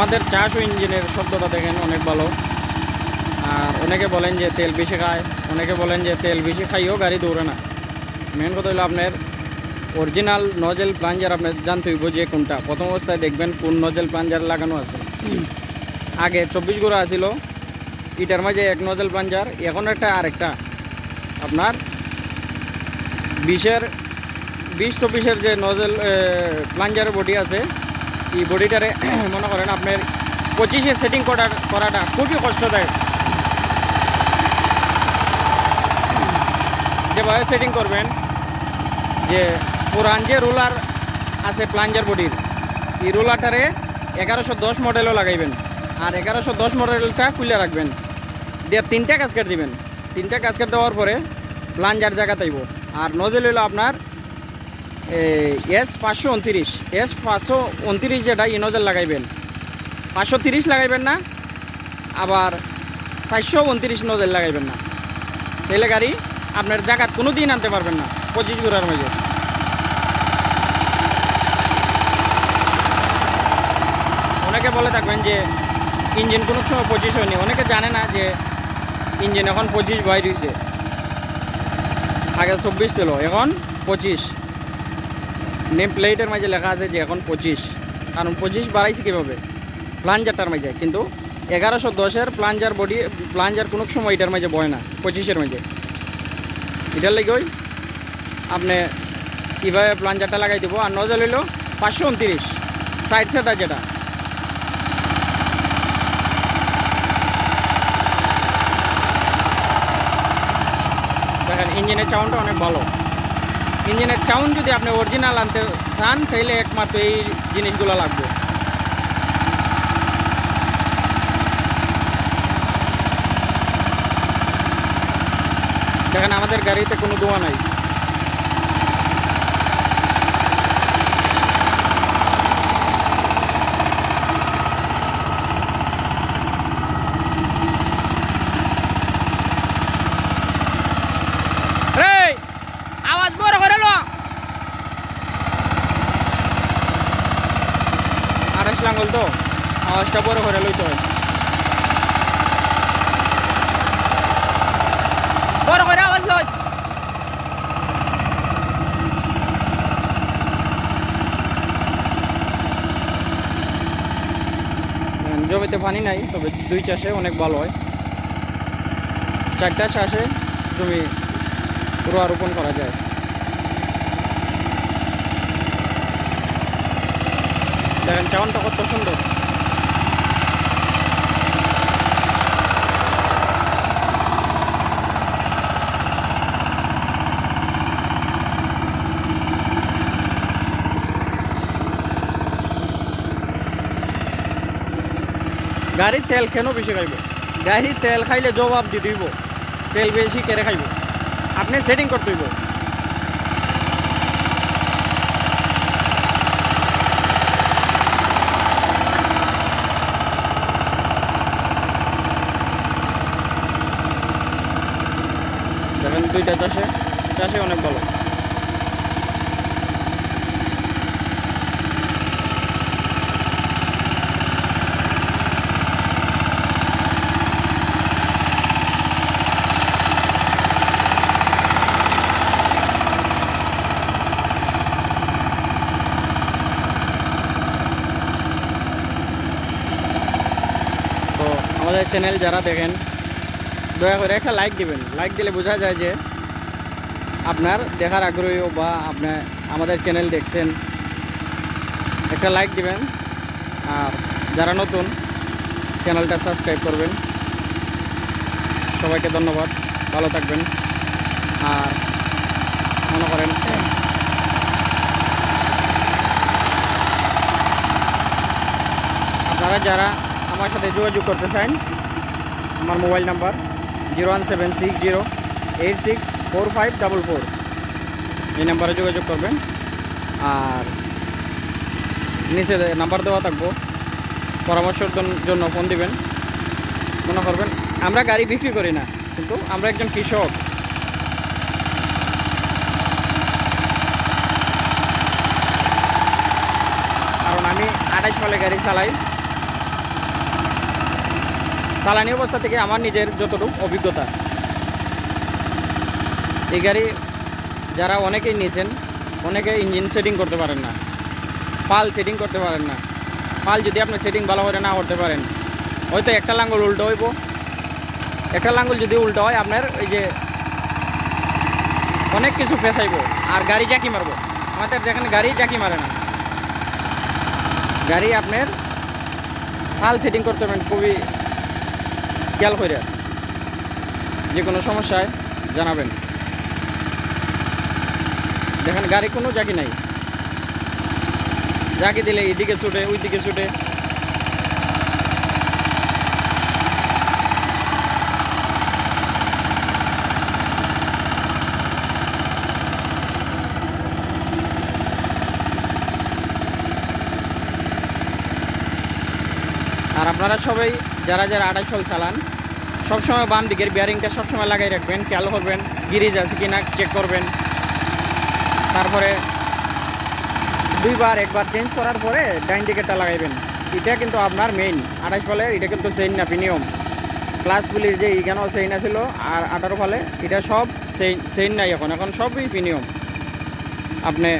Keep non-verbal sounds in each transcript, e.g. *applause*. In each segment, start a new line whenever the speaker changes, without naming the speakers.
আমাদের চাষ ও ইঞ্জিনের শব্দটা দেখেন অনেক ভালো। আর অনেকে বলেন যে তেল বেশি খায়, অনেকে বলেন যে তেল বেশি খাইও গাড়ি দৌড়ে না। মেন কথা হলো আপনার অরিজিনাল নজেল প্লাঞ্জার আপনার জানতে হইব যে কোনটা। প্রথম অবস্থায় দেখবেন কোন নজেল প্লাঞ্জার লাগানো আছে। আগে চব্বিশ গোড়া আছিল ইটার মাঝে এক নজেল প্লাঞ্জার এখন একটা আরেকটা। আপনার বিশের, বিশ চব্বিশের যে নজেল প্লাঞ্জারের বডি আছে এই বডিটারে *clears throat* মনে করেন আপনার পঁচিশে সেটিং করার করাটা খুবই কষ্টদায়ক। যেভাবে সেটিং করবেন, যে পুরান যে রোলার আছে প্লাঞ্জার বডির, এই রোলারটারে এগারোশো দশ মডেলও লাগাইবেন আর এগারোশো দশ মডেলটা খুলে রাখবেন। দিয়ে তিনটা কাজকেট দিবেন। তিনটা কাজকেট দেওয়ার পরে প্লাঞ্জার জায়গা তাইব আর নজেল হলো আপনার এস পাঁচশো উনতিরিশ, এস পাঁচশো উনতিরিশ যেটা ই নজেল লাগাইবেন। পাঁচশো তিরিশ লাগাইবেন না, আবার চারশো উনতিরিশ নজেল লাগাইবেন না। তাহলে গাড়ি আপনার জায়গাত কোনো দিন আনতে পারবেন না, পঁচিশ ঘোরার মাঝে অনেকে বলে থাকবেন যে ইঞ্জিন কোনো সময় পঁচিশ হয়নি, অনেকে জানে না যে ইঞ্জিন এখন পঁচিশ বাইর হয়েছে আগে চব্বিশ ছিল, এখন পঁচিশ। নেম প্লেটের মাঝে লেখা আছে যে এখন পঁচিশ। কারণ পঁচিশ বাড়াইছে কীভাবে? প্লাঞ্জারটার মাঝে, কিন্তু এগারোশো দশের প্লাঞ্জার বডি প্লাঞ্জার কোনো সময় এটার মাঝে বয় না, পঁচিশের মাঝে। এটার লেগে ওই আপনি কীভাবে প্লাঞ্জারটা লাগাই দেবো? আর নজর হইল পাঁচশো উনতিরিশ, সাইড সেটা যেটা। দেখেন, ইঞ্জিনের চাউন্ডটা অনেক ভালো। ইঞ্জিনের চাউন যদি আপনি অরিজিনাল আনতে চান তাহলে একমাত্র এই জিনিসগুলো লাগবে। দেখেন, আমাদের গাড়িতে কোনো দোয়া নাই এই আওয়াজ বড় করে লো লাঙ্গল তো? আওয়াজটা বড় করে লইতে হয়। বড় করে আওয়াজ জমিতে পানি নাই তবে দুই চাষে অনেক ভালো হয়। চারটা চাষে জমি রোয়া রোপণ করা যায়। দেখেন চাউনটা কত সুন্দর। গাড়ির তেল কেন বেশি খাইব? গাড়ির তেল খাইলে জবাব দি দিব। তেল বেশি কেড়ে খাইব। আপনি সেটিং করতে হইব দেখেন দুইটা চাষে। চাষে অনেক ভালো। আমাদের চ্যানেল যারা দেখেন, দয়া করে একটা লাইক দিবেন। লাইক দিলে বোঝা যায় যে আপনার দেখার আগ্রহী বা আপনার আমাদের চ্যানেল দেখছেন, একটা লাইক দিবেন। আর যারা নতুন চ্যানেলটা সাবস্ক্রাইব করবেন। সবাইকে ধন্যবাদ, ভালো থাকবেন। আর মনে করেন, আপনারা যারা আমার সাথে যোগাযোগ করতে চান, আমার mobile number zero one seven six zero eight six four five double four এই নাম্বারে যোগাযোগ করবেন। আর নিচে নাম্বার দেওয়া থাকব। পরামর্শের জন্য ফোন দিবেন। মনে করবেন, আমরা গাড়ি বিক্রি করি না, কিন্তু আমরা একজন কৃষক। কারণ আমি আঠাইশ মালে গাড়ি চালাই। চালানি অবস্থা থেকে আমার নিজের যতটুকু অভিজ্ঞতা। এই গাড়ি যারা অনেকেই নিয়েছেন, অনেকে ইঞ্জিন সেটিং করতে পারেন না, পাল সেটিং করতে পারেন না। পাল যদি আপনি সেটিং ভালো করে না করতে পারেন, হয়তো একটা লাঙ্গল উল্টো হইব। একটা লাঙ্গল যদি উল্টো হয়, আপনার ওই যে অনেক কিছু ফেসাইব আর গাড়ি জাকি মারবো। আমাদের যেখানে গাড়ি জাকি মারে না। গাড়ি আপনার পাল সেটিং করতে পারেন, খুবই খেয়াল করে যে কোনো সমস্যায় জানাবেন। দেখেন গাড়ি কোনো জাকি নাই। জাকি দিলে এদিকে ছুটে ওই দিকে ছুটে। আর আপনারা সবাই যারা যারা আড়াই ফল চালান, সবসময় বাম দিকের বিয়ারিংটা সবসময় লাগাই রাখবেন, খেয়াল করবেন গিরিজ আছে কি না চেক করবেন। তারপরে দুইবার, একবার চেঞ্জ করার পরে ডাইন দিকেরটা লাগাইবেন। এটা কিন্তু আপনার মেইন আড়াইশ ফলে এটা কিন্তু সেইন না প্রিমিয়াম ক্লাসগুলির যে এইখানেও সেইন আছিল আর আঠারো ফলে এটা সব সেইন সেইন নাই এখন। এখন সবই প্রিমিয়াম আপনি *coughs*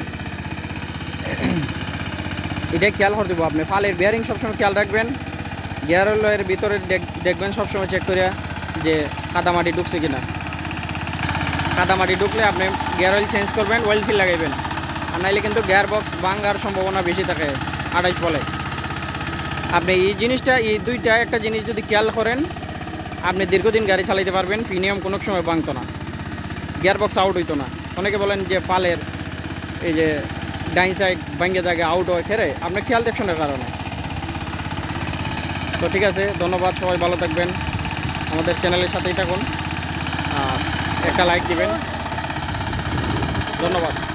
এটা খেয়াল করে দেবো আপনি। ফালের বিয়ারিং সবসময় খেয়াল রাখবেন। গিয়ার অয়েলের ভিতরে দেখ- দেখবেন সবসময় চেক করে যে কাদামাটি ঢুকছে কিনা। কাদামাটি ঢুকলে আপনি গিয়ার অয়েল চেঞ্জ করবেন অয়েল সিল লাগাইবেন। আর নাইলে কিন্তু গিয়ার বক্স ভাঙার সম্ভাবনা বেশি থাকে আড়াইশ বলে। আপনি এই জিনিসটা, এই দুইটা একটা জিনিস যদি খেয়াল করেন, আপনি দীর্ঘদিন গাড়ি চালাইতে পারবেন প্রিমিয়াম কোনো সময় ভাঙতো না। গিয়ার বক্স আউট হইতো না। অনেকে বলেন যে পালের এই যে ডাইন সাইড ভাঙ্গে জায়গায় আউট হয় খেরে আপনি খেয়াল দেখছেন দেখছেনের কারণে। তো ঠিক আছে, ধন্যবাদ, সবাই ভালো থাকবেন। আমাদের চ্যানেলের সাথেই থাকুন। একটা লাইক দিবেন। ধন্যবাদ।